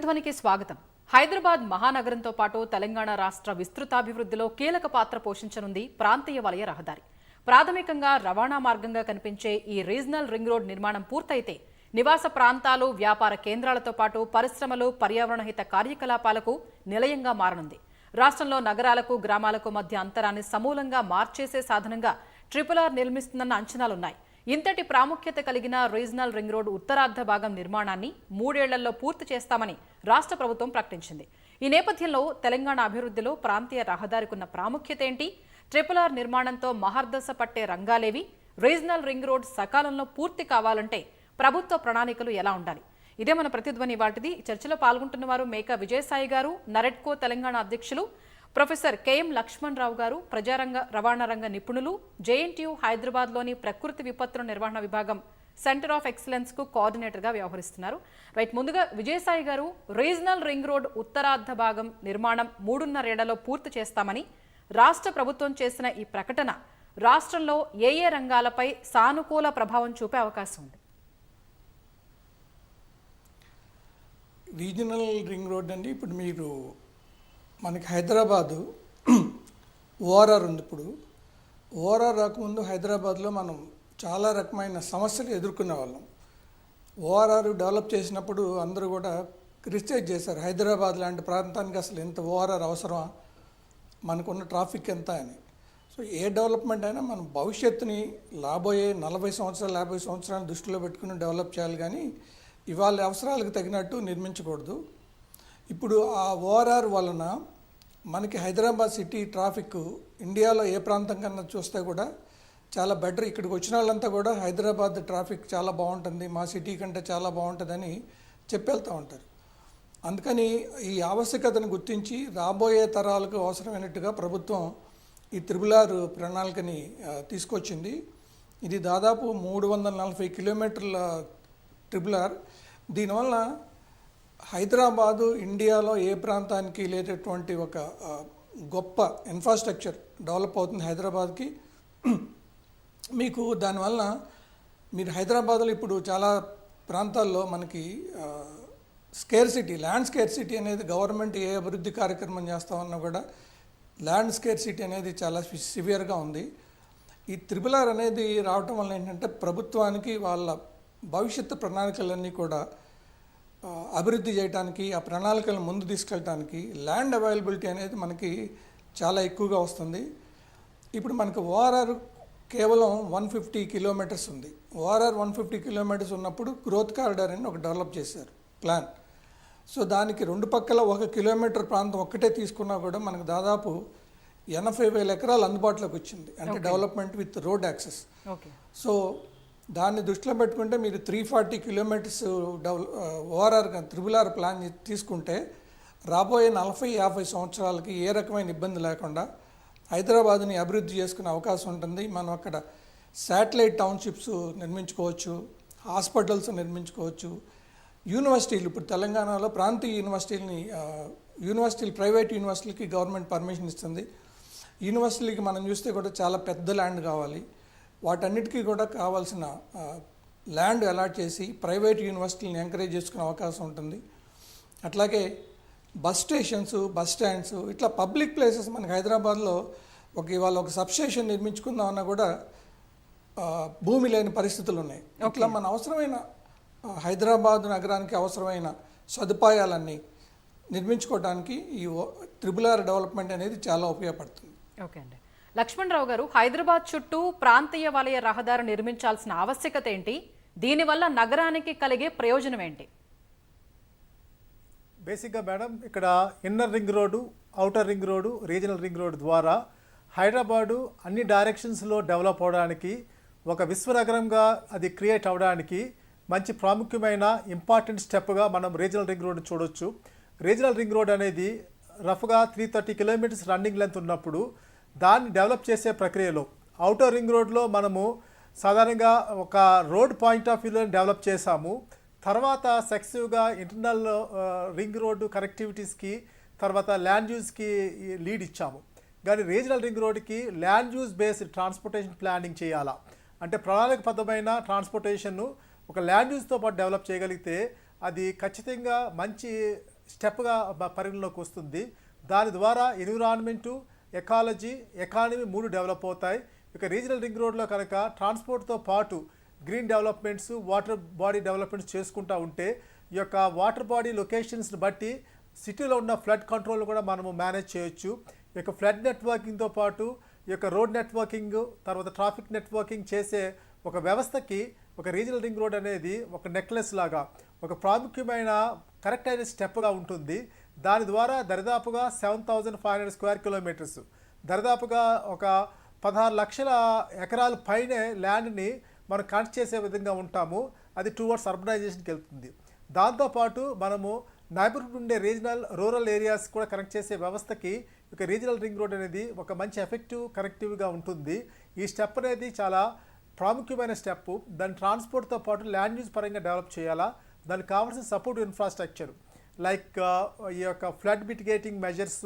ప్రతిధ్వనికి స్వాగతం. హైదరాబాద్ మహానగరంతో పాటు తెలంగాణ రాష్ట్ర విస్తృతాభివృద్ధిలో కీలక పాత్ర పోషించనుంది ప్రాంతీయ వలయ రహదారి. ప్రాథమికంగా రవాణా మార్గంగా కనిపించే ఈ రీజనల్ రింగ్ రోడ్ నిర్మాణం పూర్తయితే నివాస ప్రాంతాలు వ్యాపార కేంద్రాలతో పాటు పరిశ్రమలు పర్యావరణ హిత కార్యకలాపాలకు నిలయంగా మారనుంది. రాష్ట్రంలో నగరాలకు గ్రామాలకు మధ్య అంతరాన్ని సమూలంగా మార్చేసే సాధనంగా ట్రిపుల్ ఆర్ నిర్మిస్తుందన్న అంచనాలున్నాయి. ఇంతటి ప్రాముఖ్యత కలిగిన రీజనల్ రింగ్ రోడ్ ఉత్తరార్ధ భాగం నిర్మాణాన్ని మూడేళ్ళలో పూర్తి చేస్తామని రాష్ట్ర ప్రభుత్వం ప్రకటించింది. ఈ నేపథ్యంలో తెలంగాణ అభివృద్ధిలో ప్రాంతీయ రహదారికున్న ప్రాముఖ్యత ఏంటి? ట్రిపుల్ ఆర్ నిర్మాణంతో మహర్దశ పట్టే రంగాలేవి? రీజనల్ రింగ్ రోడ్ సకాలంలో పూర్తి కావాలంటే ప్రభుత్వ ప్రణాళికలు ఎలా ఉండాలి? ఇదే మన ప్రతిధ్వని వాటిది. చర్చలో పాల్గొంటున్న వారు మేక విజయసాయి గారు నరెట్కో తెలంగాణ అధ్యక్షులు ప్రొఫెసర్ కెఎం లక్ష్మణ్ రావు గారు ప్రజారంగ రవాణా రంగ నిపుణులు జేఎన్టీయు హైదరాబాద్లోని ప్రకృతి విపత్తుల నిర్వహణ విభాగం సెంటర్ ఆఫ్ ఎక్సలెన్స్కు కోఆర్డినేటర్గా వ్యవహరిస్తున్నారు. రైట్ ముందుగా విజయసాయి గారు రీజనల్ రింగ్ రోడ్ ఉత్తరార్ధ భాగం నిర్మాణం మూడున్నరేళ్ళలో పూర్తి చేస్తామని రాష్ట్ర ప్రభుత్వం చేసిన ఈ ప్రకటన రాష్ట్రంలో ఏ ఏ రంగాలపై సానుకూల ప్రభావం చూపే అవకాశం ఉంది? రీజనల్ రింగ్ రోడ్ అండి. ఇప్పుడు మీరు మనకి హైదరాబాదు ఓఆర్ఆర్ ఉంది ఇప్పుడు. ఓఆర్ఆర్ రాకముందు హైదరాబాద్లో మనం చాలా రకమైన సమస్యలు ఎదుర్కొనే వాళ్ళం. ఓఆర్ఆర్ డెవలప్ చేసినప్పుడు అందరూ కూడా క్రిటిసైజ్ చేశారు. హైదరాబాద్ లాంటి ప్రాంతానికి అసలు ఎంత ఓఆర్ఆర్ అవసరమా? మనకున్న ట్రాఫిక్ ఎంత అని. సో ఏ డెవలప్మెంట్ అయినా మనం భవిష్యత్తుని రాబోయే నలభై సంవత్సరాలు యాభై సంవత్సరాలు దృష్టిలో పెట్టుకుని డెవలప్ చేయాలి కానీ ఇవాళ అవసరాలకు తగినట్టు నిర్మించకూడదు. ఇప్పుడు ఆ ఓఆర్ఆర్ వలన మనకి హైదరాబాద్ సిటీ ట్రాఫిక్ ఇండియాలో ఏ ప్రాంతం కన్నా చూస్తే కూడా చాలా బెటర్. ఇక్కడికి వచ్చిన వాళ్ళంతా కూడా హైదరాబాద్ ట్రాఫిక్ చాలా బాగుంటుంది మా సిటీ కంటే చాలా బాగుంటుందని చెప్పేళ్తూ ఉంటారు. అందుకని ఈ ఆవశ్యకతను గుర్తించి రాబోయే తరాలకు అవసరమైనట్టుగా ప్రభుత్వం ఈ త్రిబులారు ప్రణాళికని తీసుకొచ్చింది. ఇది దాదాపు మూడు వందల నలభై కిలోమీటర్ల ట్రిబులార్ దీనివల్ల హైదరాబాదు ఇండియాలో ఏ ప్రాంతానికి లేనటువంటి ఒక గొప్ప ఇన్ఫ్రాస్ట్రక్చర్ డెవలప్ అవుతుంది హైదరాబాద్కి? మీకు దానివల్ల మీరు హైదరాబాద్లో ఇప్పుడు చాలా ప్రాంతాల్లో మనకి scarcity land scarcity అనేది గవర్నమెంట్ ఏ అభివృద్ధి కార్యక్రమం చేస్తామన్నా కూడా ల్యాండ్ స్కేర్ సిటీ అనేది చాలా సివియర్గా ఉంది. ఈ త్రిబులార్ అనేది రావటం వల్ల ఏంటంటే ప్రభుత్వానికి వాళ్ళ భవిష్యత్తు ప్రణాళికలన్నీ కూడా అభివృద్ధి చేయడానికి ఆ ప్రణాళికలను ముందు తీసుకెళ్ళడానికి ల్యాండ్ అవైలబిలిటీ అనేది మనకి చాలా ఎక్కువగా వస్తుంది. ఇప్పుడు మనకు ఓఆర్ఆర్ కేవలం వన్ ఫిఫ్టీ కిలోమీటర్స్ ఉంది. ఓఆర్ఆర్ వన్ ఫిఫ్టీ కిలోమీటర్స్ ఉన్నప్పుడు గ్రోత్ కారిడార్ అని ఒక డెవలప్ చేశారు ప్లాన్. సో దానికి రెండు పక్కల ఒక కిలోమీటర్ ప్రాంతం ఒక్కటే తీసుకున్నా కూడా మనకు దాదాపు ఎనభై వేల ఎకరాలు అందుబాటులోకి వచ్చింది. అంటే development with road access. So దాన్ని దృష్టిలో పెట్టుకుంటే మీరు త్రీ ఫార్టీ కిలోమీటర్స్ డెవల ఓఆర్ఆర్ త్రిబుల్ ఆర్ ప్లాన్ తీసుకుంటే రాబోయే నలభై యాభై సంవత్సరాలకి ఏ రకమైన ఇబ్బంది లేకుండా హైదరాబాద్ని అభివృద్ధి చేసుకునే అవకాశం ఉంటుంది. మనం అక్కడ శాటిలైట్ టౌన్షిప్స్ నిర్మించుకోవచ్చు హాస్పిటల్స్ నిర్మించుకోవచ్చు. యూనివర్సిటీలు ఇప్పుడు తెలంగాణలో ప్రాంతీయ యూనివర్సిటీలని యూనివర్సిటీలు ప్రైవేట్ యూనివర్సిటీలకి గవర్నమెంట్ పర్మిషన్ ఇస్తుంది. యూనివర్సిటీలకి మనం చూస్తే కూడా చాలా పెద్ద ల్యాండ్ కావాలి. వాటన్నిటికీ కూడా కావాల్సిన ల్యాండ్ అలాట్ చేసి ప్రైవేట్ యూనివర్సిటీలను ఎంకరేజ్ చేసుకునే అవకాశం ఉంటుంది. అట్లాగే బస్ స్టేషన్స్ బస్ స్టాండ్స్ ఇట్లా పబ్లిక్ ప్లేసెస్ మనకి హైదరాబాద్లో ఒక ఇవాళ ఒక సబ్స్టేషన్ నిర్మించుకుందామన్నా కూడా భూమి లేని పరిస్థితులు ఉన్నాయి ఇట్లా మన అవసరమైన హైదరాబాద్ నగరానికి అవసరమైన సదుపాయాలన్నీ నిర్మించుకోవడానికి ఈ త్రిబుల్ ఆర్ డెవలప్మెంట్ అనేది చాలా ఉపయోగపడుతుంది. ఓకే అండి. లక్ష్మణరావు గారు హైదరాబాద్ చుట్టూ ప్రాంతీయ వలయ రహదారి నిర్మించాల్సిన ఆవశ్యకత ఏంటి? దీనివల్ల నగరానికి కలిగే ప్రయోజనం ఏంటి? బేసిక్గా మేడం ఇక్కడ inner ring road outer ring road regional ring road ద్వారా హైదరాబాదు అన్ని డైరెక్షన్స్లో డెవలప్ అవడానికి ఒక విశ్వనగరంగా అది క్రియేట్ అవడానికి మంచి ప్రాముఖ్యమైన ఇంపార్టెంట్ స్టెప్గా మనం రీజనల్ రింగ్ రోడ్డు చూడొచ్చు. రీజనల్ రింగ్ రోడ్ అనేది రఫ్గా three thirty kilometres running length ఉన్నప్పుడు దాన్ని డెవలప్ చేసే ప్రక్రియలో అవుటర్ రింగ్ రోడ్లో మనము సాధారణంగా ఒక రోడ్ పాయింట్ ఆఫ్ వ్యూలో డెవలప్ చేశాము. తర్వాత సక్సెసివ్గా ఇంటర్నల్ రింగ్ రోడ్డు కనెక్టివిటీస్కి తర్వాత ల్యాండ్ యూజ్కి లీడ్ ఇచ్చాము. కానీ రీజనల్ రింగ్ రోడ్కి land use based transportation planning చేయాలా? అంటే ప్రణాళికబద్ధమైన ట్రాన్స్పోర్టేషన్ను ఒక ల్యాండ్ యూజ్తో పాటు డెవలప్ చేయగలిగితే అది ఖచ్చితంగా మంచి స్టెప్గా పరిగణలోకి వస్తుంది. దాని ద్వారా ఎన్విరాన్మెంటు ఎకాలజీ ఎకానమీ మూడు డెవలప్ అవుతాయి. ఇక రీజనల్ రింగ్ రోడ్లో కనుక ట్రాన్స్పోర్ట్తో పాటు green developments water body developments చేసుకుంటూ ఉంటే ఈ యొక్క వాటర్ బాడీ లొకేషన్స్ని బట్టి సిటీలో ఉన్న ఫ్లడ్ కంట్రోల్ కూడా మనము మేనేజ్ చేయొచ్చు. ఈ యొక్క ఫ్లడ్ నెట్వర్కింగ్తో పాటు ఈ యొక్క రోడ్ నెట్వర్కింగ్ తర్వాత ట్రాఫిక్ నెట్వర్కింగ్ చేసే ఒక వ్యవస్థకి ఒక రీజనల్ రింగ్ రోడ్ అనేది ఒక నెక్లెస్ లాగా ఒక ప్రాముఖ్యమైన కరెక్ట్ అయిన స్టెప్గా ఉంటుంది. దాని ద్వారా దరిదాపుగా seven thousand five hundred square kilometres. దరిదాపుగా ఒక పదహారు లక్షల ఎకరాల పైనే ల్యాండ్ని మనం కనెక్ట్ చేసే విధంగా ఉంటాము. అది టువర్డ్స్ అర్బనైజేషన్కి వెళ్తుంది. దాంతోపాటు మనము నైబర్హుడ్ ఉండే రీజనల్ రూరల్ ఏరియాస్ కూడా కనెక్ట్ చేసే వ్యవస్థకి ఇక రీజనల్ రింగ్ రోడ్ అనేది ఒక మంచి ఎఫెక్టివ్ కనెక్టివ్గా ఉంటుంది. ఈ స్టెప్ అనేది చాలా ప్రాముఖ్యమైన స్టెప్. దాని ట్రాన్స్పోర్ట్తో పాటు ల్యాండ్ యూజ్ పరంగా డెవలప్ చేయాలా? దానికి కావాల్సిన సపోర్ట్ ఇన్ఫ్రాస్ట్రక్చర్. లైక్ ఈ యొక్క ఫ్లడ్ మిటిగేటింగ్ మెజర్స్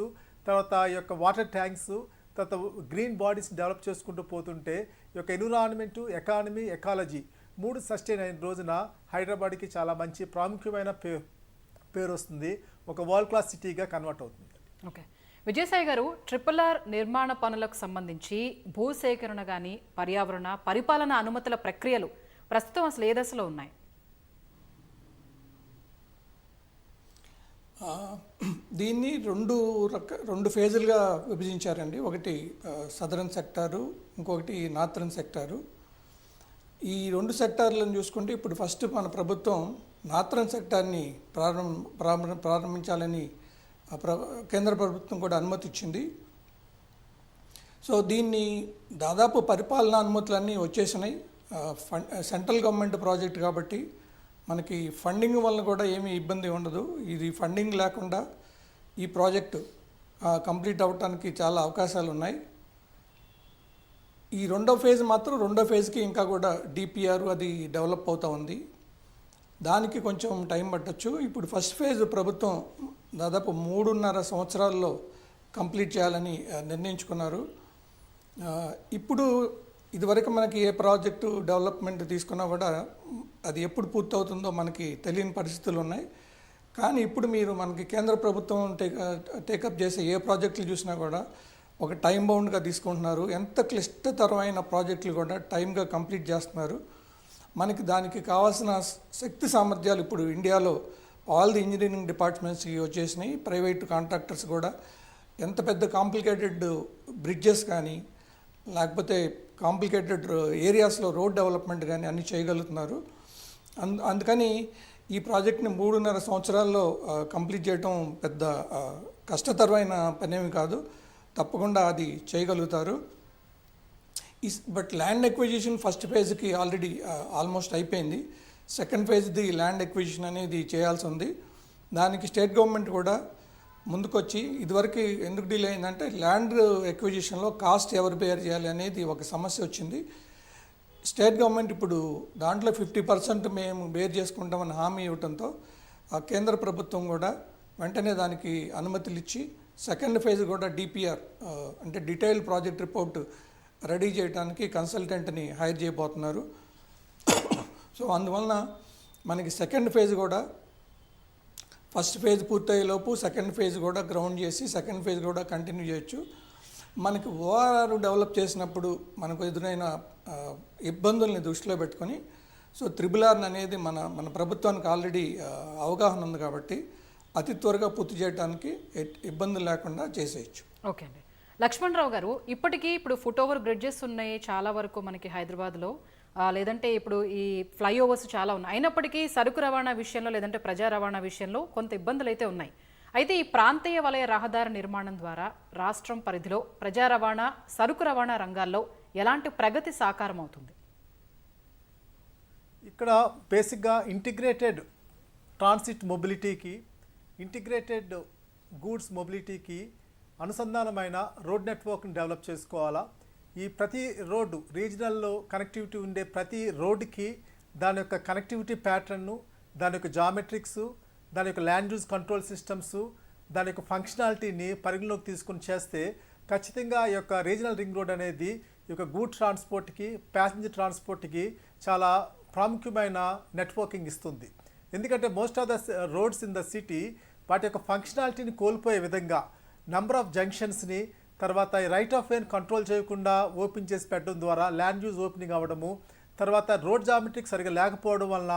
తర్వాత ఈ యొక్క వాటర్ ట్యాంక్స్ తర్వాత గ్రీన్ బాడీస్ డెవలప్ చేసుకుంటూ పోతుంటే ఈ యొక్క ఎన్విరాన్మెంటు ఎకానమీ ఎకాలజీ మూడు సస్టైన్ అయిన రోజున హైదరాబాద్కి చాలా మంచి ప్రాముఖ్యమైన పే పేరు వస్తుంది ఒక వరల్డ్ క్లాస్ సిటీగా కన్వర్ట్ అవుతుంది. ఓకే. విజయసాయి గారు ట్రిపుల్ ఆర్ నిర్మాణ పనులకు సంబంధించి భూసేకరణ కానీ పర్యావరణ పరిపాలన అనుమతుల ప్రక్రియలు ప్రస్తుతం అసలు ఏ దశలో ఉన్నాయి? దీన్ని రెండు రక రెండు ఫేజులుగా విభజించారండి. ఒకటి సదరన్ సెక్టారు ఇంకొకటి నార్థరన్ సెక్టారు. ఈ రెండు సెక్టార్లను చూసుకుంటే ఇప్పుడు ఫస్ట్ మన ప్రభుత్వం నార్థరన్ సెక్టార్ని ప్రారంభ ప్రారంభించాలని ప్ర కేంద్ర ప్రభుత్వం కూడా అనుమతి ఇచ్చింది సో దీన్ని దాదాపు పరిపాలనా అనుమతులన్నీ వచ్చేసినాయి. ఫండ్ సెంట్రల్ గవర్నమెంట్ ప్రాజెక్ట్ కాబట్టి మనకి ఫండింగ్ వల్ల కూడా ఏమీ ఇబ్బంది ఉండదు. ఇది ఫండింగ్ లేకుండా ఈ ప్రాజెక్టు కంప్లీట్ అవ్వటానికి చాలా అవకాశాలు ఉన్నాయి. ఈ రెండో ఫేజ్ మాత్రం రెండో ఫేజ్కి ఇంకా కూడా డిపిఆర్ అది డెవలప్ అవుతూ ఉంది. దానికి కొంచెం టైం పట్టచ్చు. ఇప్పుడు ఫస్ట్ ఫేజ్ ప్రభుత్వం దాదాపు మూడున్నర సంవత్సరాల్లో కంప్లీట్ చేయాలని నిర్ణయించుకున్నారు. ఇప్పుడు ఇదివరకు మనకి ఏ ప్రాజెక్టు డెవలప్మెంట్ తీసుకున్నా కూడా అది ఎప్పుడు పూర్తవుతుందో మనకి తెలియని పరిస్థితులు ఉన్నాయి. కానీ ఇప్పుడు మీరు మనకి కేంద్ర ప్రభుత్వం టేక్ టేకప్ చేసే ఏ ప్రాజెక్టులు చూసినా కూడా ఒక టైం బౌండ్గా తీసుకుంటున్నారు. ఎంత క్లిష్టతరమైన ప్రాజెక్టులు కూడా టైంగా కంప్లీట్ చేస్తున్నారు. మనకి దానికి కావాల్సిన శక్తి సామర్థ్యాలు ఇప్పుడు ఇండియాలో ఆల్ ది ఇంజనీరింగ్ డిపార్ట్మెంట్స్కి వచ్చేసినాయి. ప్రైవేట్ కాంట్రాక్టర్స్ కూడా ఎంత పెద్ద కాంప్లికేటెడ్ బ్రిడ్జెస్ కానీ లేకపోతే కాంప్లికేటెడ్ ఏరియాస్లో రోడ్ డెవలప్మెంట్ కానీ అన్నీ చేయగలుగుతున్నారు. అందుకని ఈ ప్రాజెక్ట్ని మూడున్నర సంవత్సరాల్లో కంప్లీట్ చేయటం పెద్ద కష్టతరమైన పనేమి కాదు. తప్పకుండా అది చేయగలుగుతారు. బట్ ల్యాండ్ ఎక్విజిషన్ ఫస్ట్ ఫేజ్కి ఆల్రెడీ ఆల్మోస్ట్ అయిపోయింది. సెకండ్ ఫేజ్ది ల్యాండ్ ఎక్విజిషన్ అనేది చేయాల్సి ఉంది. దానికి స్టేట్ గవర్నమెంట్ కూడా ముందుకొచ్చి ఇదివరకు ఎందుకు డిలే అయిందంటే ల్యాండ్ ఎక్విజిషన్లో కాస్ట్ ఎవరు బేర్ చేయాలి అనేది ఒక సమస్య వచ్చింది. స్టేట్ గవర్నమెంట్ ఇప్పుడు దాంట్లో ఫిఫ్టీ పర్సెంట్ మేము బేర్ చేసుకుంటామని హామీ ఇవ్వడంతో ఆ కేంద్ర ప్రభుత్వం కూడా వెంటనే దానికి అనుమతులు ఇచ్చి సెకండ్ ఫేజ్ కూడా డిపిఆర్ అంటే డీటెయిల్ ప్రాజెక్ట్ రిపోర్ట్ రెడీ చేయడానికి కన్సల్టెంట్ని హైర్ చేయబోతున్నారు. సో అందువలన మనకి సెకండ్ ఫేజ్ కూడా ఫస్ట్ ఫేజ్ పూర్తయ్యేలోపు సెకండ్ ఫేజ్ కూడా గ్రౌండ్ చేసి సెకండ్ ఫేజ్ కూడా కంటిన్యూ చేయొచ్చు. మనకి ఓఆర్ఆర్ డెవలప్ చేసినప్పుడు మనకు ఎదురైన ఇబ్బందుల్ని దృష్టిలో పెట్టుకొని సో త్రిబుల్ ఆర్న్ అనేది మన మన ప్రభుత్వానికి ఆల్రెడీ అవగాహన ఉంది కాబట్టి అతి త్వరగా పూర్తి చేయడానికి ఇబ్బందులు లేకుండా చేసేయచ్చు. ఓకే అండి. లక్ష్మణరావు గారు ఇప్పటికీ ఇప్పుడు ఫుట్ ఓవర్ బ్రిడ్జెస్ ఉన్నాయి చాలా వరకు మనకి హైదరాబాద్లో. లేదంటే ఇప్పుడు ఈ ఫ్లైఓవర్స్ చాలా ఉన్నాయి. అయినప్పటికీ సరుకు రవాణా విషయంలో లేదంటే ప్రజా రవాణా విషయంలో కొంత ఇబ్బందులు అయితే ఉన్నాయి. అయితే ఈ ప్రాంతీయ వలయ రహదారి నిర్మాణం ద్వారా రాష్ట్రం పరిధిలో ప్రజా రవాణా సరుకు రవాణా రంగాల్లో ఎలాంటి ప్రగతి సాకారం అవుతుంది ఇక్కడ బేసిక్గా ఇంటిగ్రేటెడ్ ట్రాన్సిట్ మొబిలిటీకి ఇంటిగ్రేటెడ్ గూడ్స్ మొబిలిటీకి అనుసంధానమైన రోడ్ నెట్వర్క్ని డెవలప్ చేసుకోవాలా? ఈ ప్రతి రోడ్డు రీజనల్లో కనెక్టివిటీ ఉండే ప్రతి రోడ్డుకి దాని యొక్క కనెక్టివిటీ ప్యాటర్న్ను దాని యొక్క జామెట్రిక్స్ దాని యొక్క ల్యాండ్ యూజ్ కంట్రోల్ సిస్టమ్స్ దాని యొక్క ఫంక్షనాలిటీని పరిగణలోకి తీసుకుని చేస్తే ఖచ్చితంగా ఈ యొక్క రీజనల్ రింగ్ రోడ్ అనేది ఈ యొక్క గూడ్ ట్రాన్స్పోర్ట్కి ప్యాసింజర్ ట్రాన్స్పోర్ట్కి చాలా ప్రాముఖ్యమైన నెట్వర్కింగ్ ఇస్తుంది. ఎందుకంటే most of the roads in the city వాటి యొక్క ఫంక్షనాలిటీని కోల్పోయే విధంగా నంబర్ ఆఫ్ జంక్షన్స్ని తర్వాత రైట్ ఆఫ్ వేని కంట్రోల్ చేయకుండా ఓపెన్ చేసి పెట్టడం ద్వారా ల్యాండ్ యూజ్ ఓపెనింగ్ అవ్వడము తర్వాత రోడ్ జామెట్రిక్ సరిగా లేకపోవడం వలన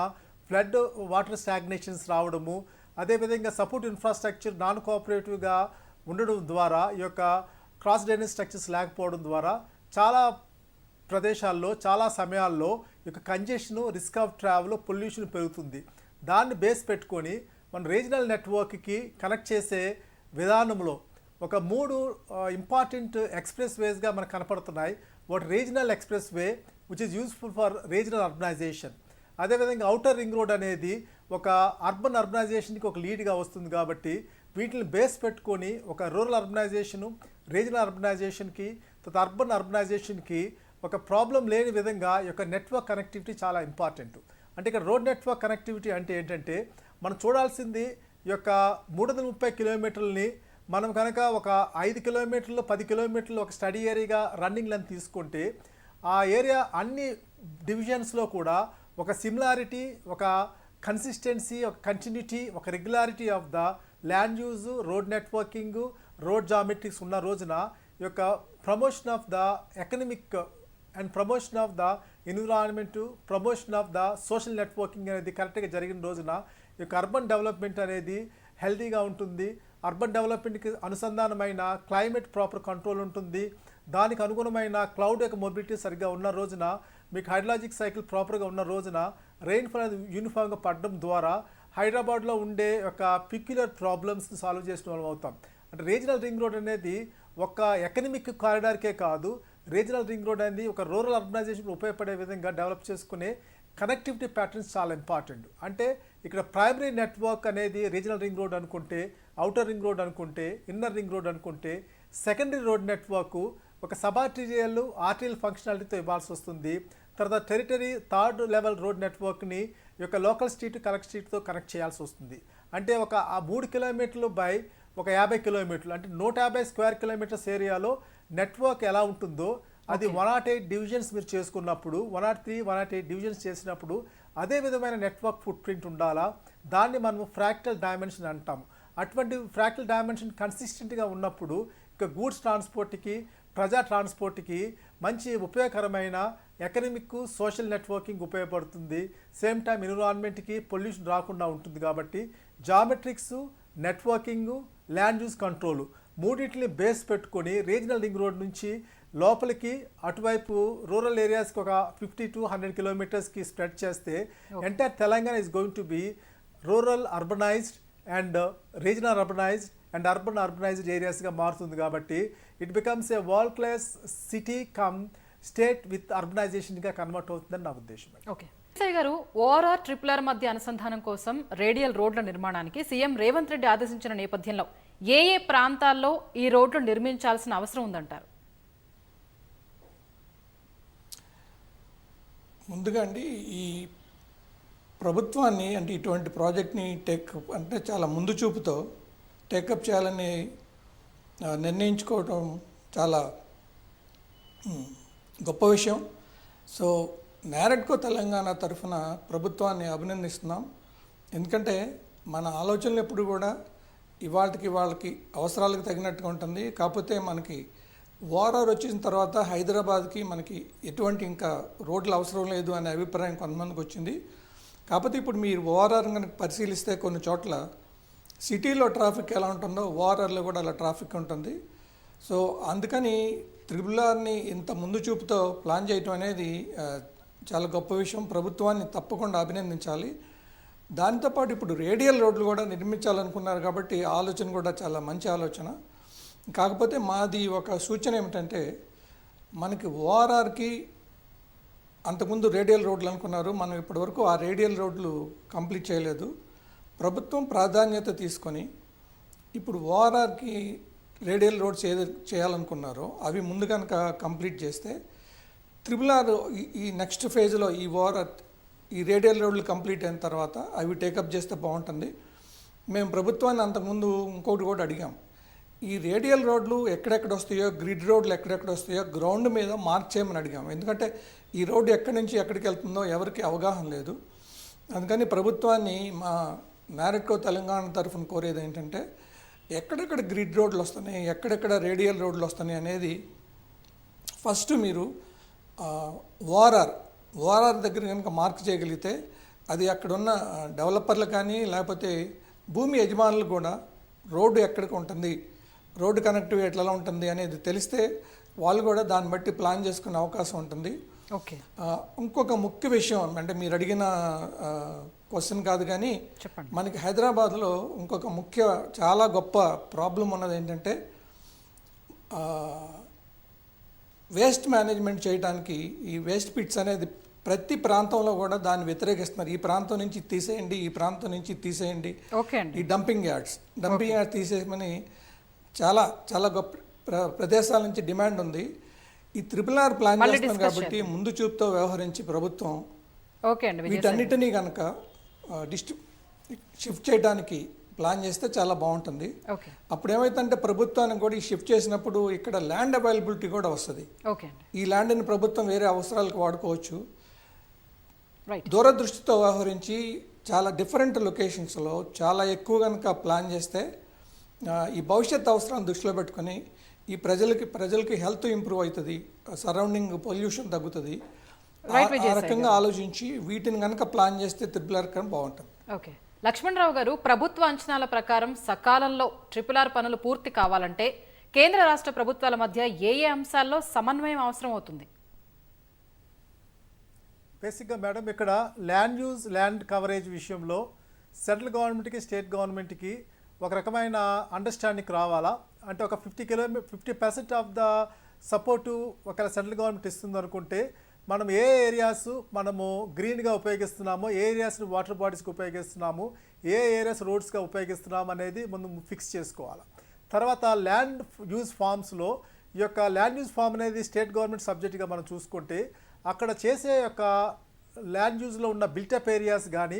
ఫ్లడ్ వాటర్ స్టాగ్నేషన్స్ రావడము అదేవిధంగా సపోర్ట్ ఇన్ఫ్రాస్ట్రక్చర్ నాన్ కోఆపరేటివ్గా ఉండడం ద్వారా ఈ యొక్క క్రాస్ డ్రైనేజ్ స్ట్రక్చర్స్ లేకపోవడం ద్వారా చాలా ప్రదేశాల్లో చాలా సమయాల్లో ఈ యొక్క congestion risk of travel pollution పెరుగుతుంది. దాన్ని బేస్ పెట్టుకొని మన రీజనల్ నెట్వర్క్కి కనెక్ట్ చేసే విధానంలో ఒక మూడు ఇంపార్టెంట్ ఎక్స్ప్రెస్ వేస్గా మనకు కనపడుతున్నాయి. ఒకటి regional expressway which is useful for regional urbanisation అదేవిధంగా అవుటర్ రింగ్ రోడ్ అనేది ఒక అర్బన్ అర్బనైజేషన్కి ఒక లీడ్గా వస్తుంది కాబట్టి వీటిని బేస్ పెట్టుకొని ఒక రూరల్ అర్బనైజేషను రీజనల్ అర్బనైజేషన్కి తర్వాత అర్బన్ అర్బనైజేషన్కి ఒక ప్రాబ్లం లేని విధంగా ఈ యొక్క నెట్వర్క్ కనెక్టివిటీ చాలా ఇంపార్టెంట్. అంటే ఇక్కడ రోడ్ నెట్వర్క్ కనెక్టివిటీ అంటే ఏంటంటే మనం చూడాల్సింది ఈ యొక్క మూడు వందల ముప్పై కిలోమీటర్లని మనం కనుక ఒక ఐదు కిలోమీటర్లు పది కిలోమీటర్లు ఒక స్టడీ ఏరియాగా రన్నింగ్ లెంత్ తీసుకుంటే ఆ ఏరియా అన్ని డివిజన్స్లో కూడా ఒక సిమిలారిటీ ఒక కన్సిస్టెన్సీ ఒక కంటిన్యూటీ ఒక regularity of the land use road networking road geometrics ఉన్న రోజున ఈ యొక్క promotion of the economic and promotion of the environment promotion of the social networking అనేది కరెక్ట్గా జరిగిన రోజున ఈ యొక్క అర్బన్ డెవలప్మెంట్ అనేది హెల్తీగా ఉంటుంది. అర్బన్ డెవలప్మెంట్కి అనుసంధానమైన క్లైమేట్ ప్రాపర్ కంట్రోల్ ఉంటుంది. దానికి అనుగుణమైన క్లౌడ్ యొక్క మొబిలిటీ సరిగ్గా ఉన్న రోజున మీకు హైడ్రాలజిక్ సైకిల్ ప్రాపర్గా ఉన్న రోజున రెయిన్ఫాల్ అనేది యూనిఫామ్గా పడడం ద్వారా హైదరాబాద్లో ఉండే ఒక పిక్యులర్ ప్రాబ్లమ్స్ని సాల్వ్ చేసిన వాళ్ళం అవుతాం. అంటే రీజనల్ రింగ్ రోడ్ అనేది ఒక ఎకనమిక్ కారిడార్కే కాదు రీజనల్ రింగ్ రోడ్ అనేది ఒక రూరల్ అర్బనైజేషన్ ఉపయోగపడే విధంగా డెవలప్ చేసుకునే కనెక్టివిటీ ప్యాటర్న్స్ చాలా ఇంపార్టెంట్ అంటే ఇక్కడ ప్రైమరీ నెట్వర్క్ అనేది రీజనల్ రింగ్ రోడ్ అనుకుంటే అవుటర్ రింగ్ రోడ్ అనుకుంటే ఇన్నర్ రింగ్ రోడ్ అనుకుంటే సెకండరీ రోడ్ నెట్వర్క్ ఒక సబార్టీరియల్ ఆర్టీఎల్ ఫంక్షనాలిటీతో ఇవ్వాల్సి వస్తుంది. తర్వాత టెరిటరీ థర్డ్ లెవెల్ రోడ్ నెట్వర్క్ని యొక్క లోకల్ స్ట్రీట్ కలెక్ట్ స్ట్రీట్తో కనెక్ట్ చేయాల్సి వస్తుంది. అంటే ఒక ఆ మూడు కిలోమీటర్లు బై ఒక యాభై కిలోమీటర్లు అంటే నూట యాభై స్క్వేర్ కిలోమీటర్స్ ఏరియాలో నెట్వర్క్ ఎలా ఉంటుందో అది వన్ నాట్ ఎయిట్ డివిజన్స్ మీరు చేసుకున్నప్పుడు one nought three one nought eight divisions చేసినప్పుడు అదే విధమైన నెట్వర్క్ ఫుట్ ప్రింట్ ఉండాలా? దాన్ని మనము ఫ్రాక్టల్ డైమెన్షన్ అంటాము. అటువంటి ఫ్రాక్టల్ డైమెన్షన్ కన్సిస్టెంట్గా ఉన్నప్పుడు ఇక గూడ్స్ ట్రాన్స్పోర్ట్కి ప్రజా ట్రాన్స్పోర్ట్కి మంచి ఉపయోగకరమైన ఎకనమిక్ సోషల్ నెట్వర్కింగ్ ఉపయోగపడుతుంది. సేమ్ టైం ఎన్విరాన్మెంట్కి పొల్యూషన్ రాకుండా ఉంటుంది కాబట్టి geometrics networking land use control మూడింటిని బేస్ పెట్టుకొని రీజనల్ రింగ్ రోడ్ నుంచి లోపలికి అటువైపు రూరల్ ఏరియాస్కి ఒక ఫిఫ్టీ టు హండ్రెడ్ కిలోమీటర్స్కి స్ప్రెడ్ చేస్తే entire Telangana is going to be rural urbanised and regional urbanised and urban urbanised ఏరియాస్గా మారుతుంది కాబట్టి it becomes a world class city cum state with అర్బనైజేషన్గా convert అవుతుందని నా ఉద్దేశం ఓకే ఎస్ఐ గారు ఓఆర్ఆర్ ట్రిపుల్ ఆర్ మధ్య అనుసంధానం కోసం రేడియల్ రోడ్ల నిర్మాణానికి సీఎం రేవంత్ రెడ్డి ఆదేశించిన నేపథ్యంలో ఏ ఏ ప్రాంతాల్లో ఈ రోడ్లు నిర్మించాల్సిన అవసరం ఉందంటారు? ముందుగా అండి ఈ ప్రభుత్వాన్ని అంటే ఇటువంటి ప్రాజెక్ట్ని టేక్ అంటే చాలా ముందు చూపుతో టేకప్ చేయాలని నిర్ణయించుకోవటం నిర్ణయించుకోవడం చాలా గొప్ప విషయం. సో నేరడ్కో తెలంగాణ తరఫున ప్రభుత్వాన్ని అభినందిస్తున్నాం. ఎందుకంటే మన ఆలోచనలు ఎప్పుడు కూడా ఇవాళకి వాళ్ళకి అవసరాలకు తగినట్టుగా ఉంటుంది. కాకపోతే మనకి ఓఆర్ఆర్ వచ్చిన తర్వాత హైదరాబాద్కి మనకి ఎటువంటి ఇంకా రోడ్లు అవసరం లేదు అనే అభిప్రాయం కొంతమందికి వచ్చింది. కాకపోతే ఇప్పుడు మీరు ఓఆర్ఆర్ కనుక పరిశీలిస్తే కొన్ని చోట్ల సిటీలో ట్రాఫిక్ ఎలా ఉంటుందో ఓఆర్ఆర్లో కూడా అలా ట్రాఫిక్ ఉంటుంది. సో అందుకని త్రిబుల్ ఆర్ని ఇంత ముందు చూపుతో ప్లాన్ చేయటం అనేది చాలా గొప్ప విషయం. ప్రభుత్వాన్ని తప్పకుండా అభినందించాలి. దాంతోపాటు ఇప్పుడు రేడియల్ రోడ్లు కూడా నిర్మించాలనుకున్నారు కాబట్టి ఆలోచన కూడా చాలా మంచి ఆలోచన. కాకపోతే మాది ఒక సూచన ఏమిటంటే మనకి ఓఆర్ఆర్కి అంతకుముందు రేడియల్ రోడ్లు అనుకున్నారు. మనం ఇప్పటివరకు ఆ రేడియల్ రోడ్లు కంప్లీట్ చేయలేదు. ప్రభుత్వం ప్రాధాన్యత తీసుకొని ఇప్పుడు ఓఆర్ఆర్కి రేడియల్ రోడ్స్ ఏది చేయాలనుకున్నారో అవి ముందు కనుక కంప్లీట్ చేస్తే త్రిబుల్ ఆర్ ఈ- ఈ నెక్స్ట్ ఫేజ్లో ఈ ఓఆర్ఆర్ ఈ రేడియల్ రోడ్లు కంప్లీట్ అయిన తర్వాత అవి టేకప్ చేస్తే బాగుంటుంది. మేము ప్రభుత్వాన్ని అంతకుముందు ఇంకోటి కూడా అడిగాం. ఈ రేడియల్ రోడ్లు ఎక్కడెక్కడ వస్తాయో గ్రిడ్ రోడ్లు ఎక్కడెక్కడ వస్తాయో గ్రౌండ్ మీద మార్క్ చేయమని అడిగాం. ఎందుకంటే ఈ రోడ్డు ఎక్కడి నుంచి ఎక్కడికి వెళ్తుందో ఎవరికి అవగాహన లేదు. అందుకని ప్రభుత్వాన్ని మా నారెట్కో తెలంగాణ తరఫున కోరేది ఏంటంటే ఎక్కడెక్కడ గ్రిడ్ రోడ్లు వస్తున్నాయి ఎక్కడెక్కడ రేడియల్ రోడ్లు వస్తున్నాయి అనేది ఫస్ట్ మీరు ఓఆర్ఆర్ ఓఆర్ఆర్ దగ్గర కనుక మార్క్ చేయగలిగితే అది అక్కడున్న డెవలపర్లు కానీ లేకపోతే భూమి యజమానులు కూడా రోడ్డు ఎక్కడికి ఉంటుంది రోడ్డు కనెక్టివిటీ ఎట్లా ఉంటుంది అనేది తెలిస్తే వాళ్ళు కూడా దాన్ని బట్టి ప్లాన్ చేసుకునే అవకాశం ఉంటుంది. ఓకే. ఇంకొక ముఖ్య విషయం అంటే మీరు అడిగిన క్వశ్చన్ కాదు కానీ చెప్పండి. మనకి హైదరాబాద్లో ఇంకొక ముఖ్య చాలా గొప్ప ప్రాబ్లం ఉన్నది ఏంటంటే వేస్ట్ మేనేజ్మెంట్ చేయడానికి ఈ వేస్ట్ పిట్స్ అనేది ప్రతి ప్రాంతంలో కూడా దాన్ని వ్యతిరేకిస్తున్నారు. ఈ ప్రాంతం నుంచి తీసేయండి ఈ ప్రాంతం నుంచి తీసేయండి. ఓకే అండి. ఈ డంపింగ్ యార్డ్స్. డంపింగ్ యార్డ్స్ తీసేయమని చాలా చాలా గొప్ప ప్ర- ప్రదేశాల నుంచి డిమాండ్ ఉంది. ఈ త్రిపుల్ ఆర్ ప్లాన్ discuss కాబట్టి ముందు చూపుతో వ్యవహరించి ప్రభుత్వం వీటన్నిటినీ కనుక డిస్ట్రి షిఫ్ట్ చేయడానికి ప్లాన్ చేస్తే చాలా బాగుంటుంది. అప్పుడు ఏమైతుందంటే ప్రభుత్వానికి కూడా ఈ షిఫ్ట్ చేసినప్పుడు ఇక్కడ ల్యాండ్ అవైలబిలిటీ కూడా వస్తుంది. ఈ ల్యాండ్ని ప్రభుత్వం వేరే అవసరాలకు వాడుకోవచ్చు. దూరదృష్టితో వ్యవహరించి చాలా డిఫరెంట్ లొకేషన్స్లో చాలా ఎక్కువ కనుక ప్లాన్ చేస్తే ఈ భవిష్యత్ అవసరాన్ని దృష్టిలో పెట్టుకొని ఈ ప్రజలకి ప్రజలకి హెల్త్ ఇంప్రూవ్ అవుతుంది సరౌండింగ్ పొల్యూషన్ తగ్గుతుంది. ఆ- రకంగా ఆలోచించి వీటిని కనుక ప్లాన్ చేస్తే త్రిపుల్ ఆర్ కన్నా బాగుంటుంది. ఓకే. లక్ష్మణరావు గారు ప్రభుత్వ అంచనాల ప్రకారం సకాలంలో ట్రిపుల్ ఆర్ పనులు పూర్తి కావాలంటే కేంద్ర రాష్ట్ర ప్రభుత్వాల మధ్య ఏ ఏ అంశాల్లో సమన్వయం అవసరం అవుతుంది? బేసిక్గా మేడం ఇక్కడ ల్యాండ్ యూజ్ ల్యాండ్ కవరేజ్ విషయంలో సెంట్రల్ గవర్నమెంట్కి స్టేట్ గవర్నమెంట్కి ఒక రకమైన అండర్స్టాండింగ్ రావాలా? అంటే ఒక fifty కిలోమీ fifty percent of the support ఒకవేళ సెంట్రల్ గవర్నమెంట్ ఇస్తుంది అనుకుంటే మనం ఏ ఏరియాస్ మనము గ్రీన్గా ఉపయోగిస్తున్నామో ఏ ఏరియాస్ని వాటర్ బాడీస్కి ఉపయోగిస్తున్నాము ఏ ఏరియాస్ రోడ్స్గా ఉపయోగిస్తున్నాము అనేది ముందు ఫిక్స్ చేసుకోవాలి. తర్వాత ల్యాండ్ యూజ్ ఫామ్స్లో ఈ యొక్క ల్యాండ్ యూజ్ ఫామ్ అనేది స్టేట్ గవర్నమెంట్ సబ్జెక్ట్గా మనం చూసుకుంటే అక్కడ చేసే యొక్క ల్యాండ్ యూజ్లో ఉన్న బిల్టప్ ఏరియాస్ కానీ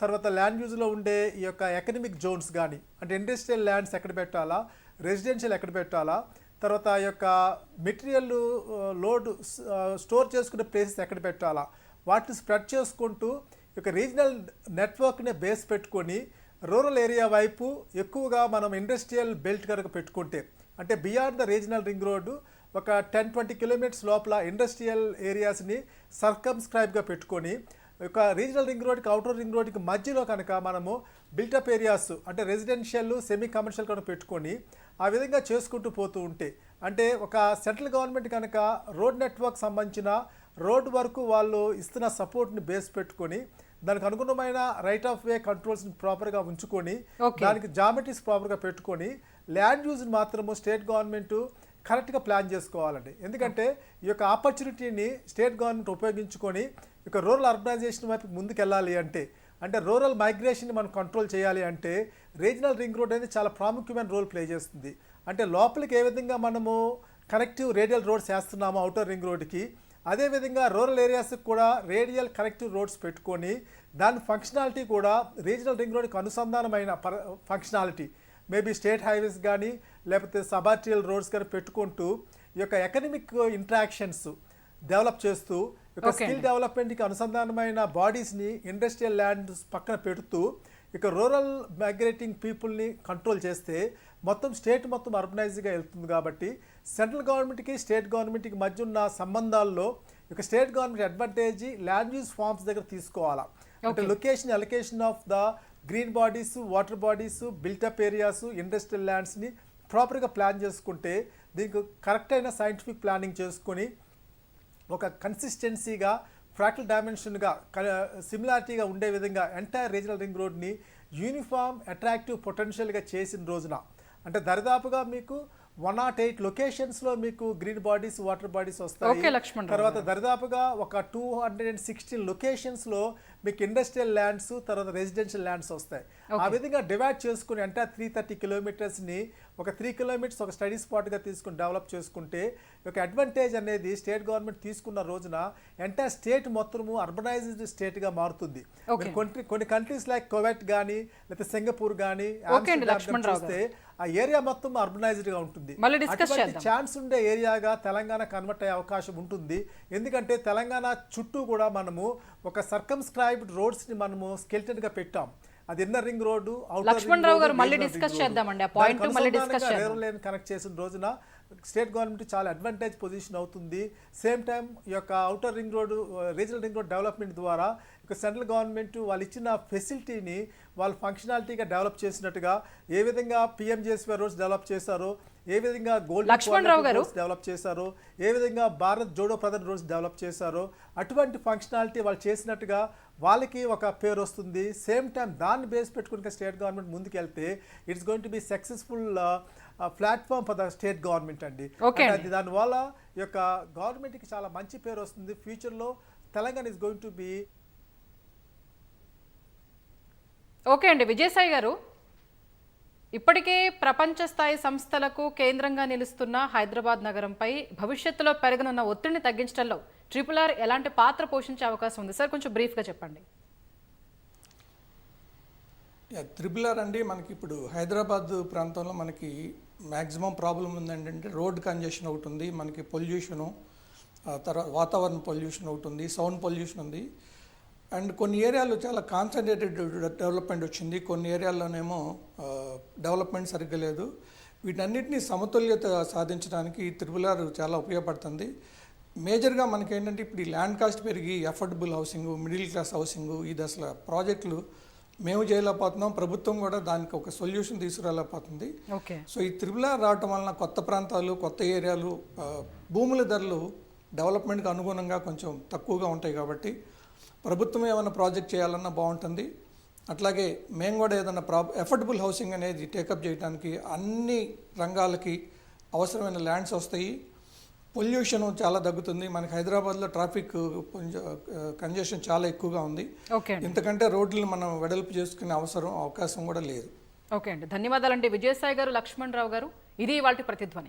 తర్వాత ల్యాండ్ యూజ్లో ఉండే ఈ యొక్క ఎకనమిక్ జోన్స్ కానీ అంటే ఇండస్ట్రియల్ ల్యాండ్స్ ఎక్కడ పెట్టాలా రెసిడెన్షియల్ ఎక్కడ పెట్టాలా తర్వాత ఆ యొక్క మెటీరియల్ లోడ్ స్టోర్ చేసుకునే ప్లేసెస్ ఎక్కడ పెట్టాలా? వాటిని స్ప్రెడ్ చేసుకుంటూ ఒక యొక్క రీజనల్ నెట్వర్క్ని బేస్ పెట్టుకొని రూరల్ ఏరియా వైపు ఎక్కువగా మనం ఇండస్ట్రియల్ బెల్ట్ కనుక పెట్టుకుంటే అంటే beyond the regional ring road ఒక టెన్ ట్వంటీ కిలోమీటర్స్ లోపల ఇండస్ట్రియల్ ఏరియాస్ని సర్కమ్స్క్రైబ్గా పెట్టుకొని ఒక రీజనల్ రింగ్ రోడ్కి అవుటర్ రింగ్ రోడ్కి మధ్యలో కనుక మనము బిల్టప్ ఏరియాస్ అంటే రెసిడెన్షియల్ సెమీ కమర్షియల్ కనుక పెట్టుకొని ఆ విధంగా చేసుకుంటూ పోతూ ఉంటే అంటే ఒక సెంట్రల్ గవర్నమెంట్ కనుక రోడ్ నెట్వర్క్ సంబంధించిన రోడ్ వరకు వాళ్ళు ఇస్తున్న సపోర్ట్ని బేస్ పెట్టుకొని దానికి అనుగుణమైన రైట్ ఆఫ్ వే కంట్రోల్స్ని ప్రాపర్గా ఉంచుకొని. దానికి జామెట్రీస్ ప్రాపర్గా పెట్టుకొని ల్యాండ్ యూజ్ని మాత్రము స్టేట్ గవర్నమెంట్ కరెక్ట్గా ప్లాన్ చేసుకోవాలండి ఎందుకంటే ఈ యొక్క ఆపర్చునిటీని స్టేట్ గవర్నమెంట్ ఉపయోగించుకొని ఈ యొక్క రూరల్ అర్బనైజేషన్ వైపు ముందుకు వెళ్ళాలి అంటే అంటే రూరల్ మైగ్రేషన్ మనం కంట్రోల్ చేయాలి అంటే రీజనల్ రింగ్ రోడ్ అనేది చాలా ప్రాముఖ్యమైన రోల్ ప్లే చేస్తుంది. అంటే లోపలికి ఏ విధంగా మనము కనెక్టివ్ రేడియల్ రోడ్స్ వేస్తున్నామో అవుటర్ రింగ్ రోడ్కి అదేవిధంగా రూరల్ ఏరియాస్కి కూడా రేడియల్ కనెక్టివ్ రోడ్స్ పెట్టుకొని దాని ఫంక్షనాలిటీ కూడా రీజనల్ రింగ్ రోడ్కి అనుసంధానమైన ప ఫంక్షనాలిటీ మేబీ స్టేట్ హైవేస్ కానీ లేకపోతే సబార్టియల్ రోడ్స్ కానీ పెట్టుకుంటూ ఈ యొక్క ఎకనమిక్ ఇంట్రాక్షన్స్ డెవలప్ చేస్తూ Okay స్కిల్. డెవలప్మెంట్కి అనుసంధానమైన బాడీస్ని ఇండస్ట్రియల్ ల్యాండ్ పక్కన పెడుతూ ఇక రూరల్ మైగ్రేటింగ్ పీపుల్ని కంట్రోల్ చేస్తే మొత్తం స్టేట్ మొత్తం అర్బనైజ్గా వెళ్తుంది కాబట్టి సెంట్రల్ గవర్నమెంట్కి స్టేట్ గవర్నమెంట్కి మధ్య ఉన్న సంబంధాల్లో ఇక state government advantage land use forms దగ్గర తీసుకోవాలా అంటే. Location allocation of the green bodies water bodies built up areas industrial ల్యాండ్స్ని ప్రాపర్గా ప్లాన్ చేసుకుంటే దీనికి కరెక్ట్ అయిన సైంటిఫిక్ ప్లానింగ్ చేసుకొని ఒక కన్సిస్టెన్సీగా ఫ్రాక్టల్ డైమెన్షన్గా సిమిలారిటీగా ఉండే విధంగా ఎంటైర్ రీజనల్ రింగ్ రోడ్ని యూనిఫామ్ అట్రాక్టివ్ పొటెన్షియల్గా చేసిన రోజున. అంటే దరిదాపుగా మీకు వన్ నాట్ ఎయిట్ లొకేషన్స్లో మీకు గ్రీన్ బాడీస్ వాటర్ బాడీస్ వస్తాయి. తర్వాత దరిదాపుగా ఒక టూ హండ్రెడ్ అండ్ సిక్స్టీన్ లొకేషన్స్లో మీకు ఇండస్ట్రియల్ ల్యాండ్స్ తర్వాత రెసిడెన్షియల్ ల్యాండ్స్ వస్తాయి. ఆ విధంగా డివైడ్ చేసుకుని అంటే త్రీ థర్టీ కిలోమీటర్స్ని ఒక త్రీ కిలోమీటర్స్ ఒక స్టడీ స్పాట్గా తీసుకుని డెవలప్ చేసుకుంటే ఒక అడ్వాంటేజ్ అనేది స్టేట్ గవర్నమెంట్ తీసుకున్న రోజున ఎంటైర్ స్టేట్ మొత్తము అర్బనైజ్డ్ స్టేట్గా మారుతుంది. కొన్ని కొన్ని కంట్రీస్ లైక్ కోవెట్ కానీ లేకపోతే సింగపూర్ కానీ చూస్తే ఆ ఏరియా మొత్తం అర్బనైజ్డ్గా ఉంటుంది. ఛాన్స్ ఉండే ఏరియాగా తెలంగాణ కన్వర్ట్ అయ్యే అవకాశం ఉంటుంది. ఎందుకంటే తెలంగాణ చుట్టూ కూడా మనము ఒక సర్కమ్స్క్రైబ్ డిస్క్రైబ్డ్ రోడ్స్ని మనము స్కెల్టన్గా పెట్టాం అది inner ring road Lakshman Rao గారు మళ్ళీ discuss చేద్దామండి. ఆ point మళ్ళీ discuss చేద్దాం. లైన్ కనెక్ట్ చేసిన రోజున స్టేట్ గవర్నమెంట్ చాలా అడ్వాంటేజ్ పొజిషన్ అవుతుంది సేమ్ టైం ఈ యొక్క outer ring road regional ring road development ద్వారా ఇక సెంట్రల్ గవర్నమెంట్ వాళ్ళు ఇచ్చిన ఫెసిలిటీని వాళ్ళు ఫంక్షనాలిటీగా డెవలప్ చేసినట్టుగా ఏ విధంగా పిఎంజేఎస్వై రోడ్స్ డెవలప్ చేశారో ఏ విధంగా గోల్డ్ లక్ష్మణ్ రావు గారు. డెవలప్ చేశారో ఏ విధంగా భారత్ జోడో ప్రధాన రోడ్స్ డెవలప్ చేశారో అటువంటి ఫంక్షనాలిటీ వాళ్ళు చేసినట్టుగా వాళ్ళకి ఒక పేరు వస్తుంది సేమ్ టైం దాన్ని బేస్ పెట్టుకుని స్టేట్ గవర్నమెంట్ ముందుకెళ్తే it's going to be successful platform for the state government అండి. అది దానివల్ల ఈ యొక్క గవర్నమెంట్కి చాలా మంచి పేరు వస్తుంది ఫ్యూచర్లో Telangana is going to be okay అండి విజయసాయి గారు ఇప్పటికే ప్రపంచ స్థాయి సంస్థలకు కేంద్రంగా నిలుస్తున్న హైదరాబాద్ నగరంపై భవిష్యత్తులో పెరగనున్న ఒత్తిడిని తగ్గించడంలో ట్రిపుల్ ఆర్ ఎలాంటి పాత్ర పోషించే అవకాశం ఉంది? సార్ కొంచెం బ్రీఫ్గా చెప్పండి. త్రిపుల్ ఆర్ అండి మనకి ఇప్పుడు హైదరాబాద్ ప్రాంతంలో మనకి మ్యాక్సిమం ప్రాబ్లం ఉందంటే రోడ్ కంజెషన్ ఒకటి ఉంది మనకి పొల్యూషను తర్వాత వాతావరణ పొల్యూషన్ ఒకటి ఉంది సౌండ్ పొల్యూషన్ ఉంది. అండ్ కొన్ని ఏరియాలో చాలా కాన్సన్ట్రేటెడ్ డెవలప్మెంట్ వచ్చింది. కొన్ని ఏరియాల్లోనేమో డెవలప్మెంట్ సరిగ్గా లేదు. వీటన్నిటిని సమతుల్యత సాధించడానికి త్రిబుల్ ఆర్ చాలా ఉపయోగపడుతుంది. మేజర్గా మనకి ఏంటంటే ఇప్పుడు ఈ ల్యాండ్ కాస్ట్ పెరిగి affordable housing middle class housing ఇది అసలు ప్రాజెక్టులు మేము చేయలేకపోతున్నాం. ప్రభుత్వం కూడా దానికి ఒక సొల్యూషన్ తీసుకురాలేకపోతుంది. ఓకే. సో ఈ త్రిబుల రావటం వలన కొత్త ప్రాంతాలు కొత్త ఏరియాలు భూముల ధరలు డెవలప్మెంట్కి అనుగుణంగా కొంచెం తక్కువగా ఉంటాయి కాబట్టి ప్రభుత్వం ఏమైనా ప్రాజెక్ట్ చేయాలన్నా బాగుంటుంది. అట్లాగే మేము కూడా ఏదైనా ప్రా ఎఫర్డబుల్ హౌసింగ్ అనేది టేకప్ చేయడానికి అన్ని రంగాలకి అవసరమైన ల్యాండ్స్ వస్తాయి. పొల్యూషన్ చాలా తగ్గుతుంది. మనకి హైదరాబాద్లో ట్రాఫిక్ కంజెషన్ చాలా ఎక్కువగా ఉంది. ఓకే అండి. ఇంతకంటే రోడ్లు మనం వెడల్పు చేసుకునే అవసరం అవకాశం కూడా లేదు. ఓకే అండి. ధన్యవాదాలండి. విజయసాయి గారు లక్ష్మణ్ రావు గారు ఇది వాటి ప్రతిధ్వని.